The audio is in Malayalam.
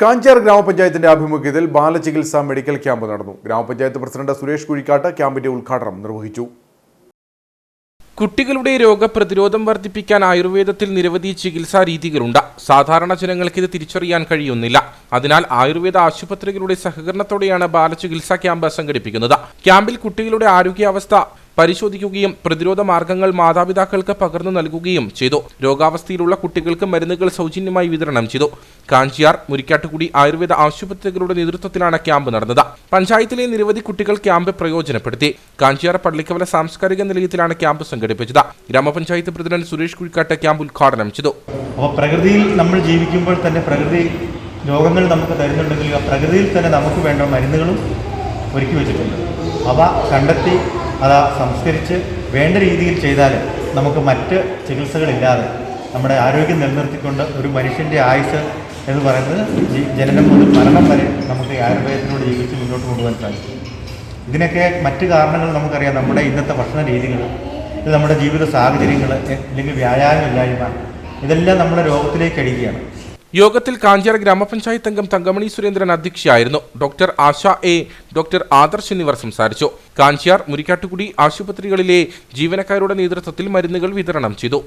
കാഞ്ചാർ ഗ്രാമപഞ്ചായത്തിന്റെ ആഭിമുഖ്യത്തിൽ ബാലചികിത്സാ മെഡിക്കൽ ക്യാമ്പ് നടന്നു. ഗ്രാമപഞ്ചായത്ത് പ്രസിഡന്റ് സുരേഷ് കുഴിക്കാട്ട് ക്യാമ്പിന്റെ ഉദ്ഘാടനം നിർവഹിച്ചു. കുട്ടികളുടെ രോഗപ്രതിരോധം വർദ്ധിപ്പിക്കാൻ ആയുർവേദത്തിൽ നിരവധി ചികിത്സാ രീതികളുണ്ട്. സാധാരണ ജനങ്ങൾക്ക് ഇത് തിരിച്ചറിയാൻ കഴിയുന്നില്ല. അതിനാൽ ആയുർവേദ ആശുപത്രികളുടെ സഹകരണത്തോടെയാണ് ബാലചികിത്സാ ക്യാമ്പ് സംഘടിപ്പിക്കുന്നത്. ക്യാമ്പിൽ കുട്ടികളുടെ ആരോഗ്യാവസ്ഥ പരിശോധിക്കുകയും പ്രതിരോധ മാർഗങ്ങൾ മാതാപിതാക്കൾക്ക് പകർന്നു നൽകുകയും ചെയ്തു. രോഗാവസ്ഥയിലുള്ള കുട്ടികൾക്ക് മരുന്നുകൾ സൗജന്യമായി വിതരണം ചെയ്തു. കാഞ്ചിയാർ മുരിക്കാട്ടുകുടി ആയുർവേദ ആശുപത്രികളുടെ നേതൃത്വത്തിലാണ് ക്യാമ്പ് നടന്നത്. പഞ്ചായത്തിലെ നിരവധി കുട്ടികൾ ക്യാമ്പ് പ്രയോജനപ്പെടുത്തി. കാഞ്ചിയാർ പള്ളിക്കവല സാംസ്കാരിക നിലയത്തിലാണ് ക്യാമ്പ് സംഘടിപ്പിച്ചത്. ഗ്രാമപഞ്ചായത്ത് പ്രസിഡന്റ് സുരേഷ് കുഴിക്കാട്ട് ക്യാമ്പ് ഉദ്ഘാടനം ചെയ്തു. പ്രകൃതിയിൽ നമ്മൾ ജീവിക്കുമ്പോൾ തന്നെ പ്രകൃതി രോഗങ്ങൾ നമുക്ക് തരുന്നുണ്ടെങ്കിൽ ആ പ്രകൃതിയിൽ തന്നെ നമുക്ക് വേണ്ട മരുന്നുകളും ഒരുക്കി വെച്ചിട്ടുണ്ട്. അവ കണ്ടെത്തി അത് സംസ്കരിച്ച് വേണ്ട രീതിയിൽ ചെയ്താൽ നമുക്ക് മറ്റ് ചികിത്സകളില്ലാതെ നമ്മുടെ ആരോഗ്യം നിലനിർത്തിക്കൊണ്ട് ഒരു മനുഷ്യന്റെ ആയുസ് എന്ന് പറയുന്നത് ജനനം മുതൽ മരണം വരെ നമുക്ക് ആയുർവേദത്തിനോട് ജീവിച്ച് മുന്നോട്ട് കൊണ്ടുപോകാൻ സാധിക്കും. ഇതിനൊക്കെ മറ്റ് കാരണങ്ങൾ നമുക്കറിയാം. നമ്മുടെ ഇന്നത്തെ ഭക്ഷണ രീതികൾ ഇത് നമ്മുടെ ജീവിത സാഹചര്യങ്ങൾ അല്ലെങ്കിൽ വ്യായാമമില്ലായ്മ ഇതെല്ലാം നമ്മുടെ രോഗത്തിലേക്ക് അടിക്കുകയാണ്. യോഗത്തിൽ കാഞ്ചിയാർ ഗ്രാമപഞ്ചായത്ത് അംഗം Thankamani Surendran അധ്യക്ഷയായിരുന്നു. Doctor Asha A doctor Adarsh എന്നിവർ സംസാരിച്ചു. കാഞ്ചിയാർ മുരിക്കാട്ടുകുടി ആശുപത്രികളിലെ ജീവനക്കാരുടെ നേതൃത്വത്തിൽ മരുന്നുകൾ വിതരണം ചെയ്തു.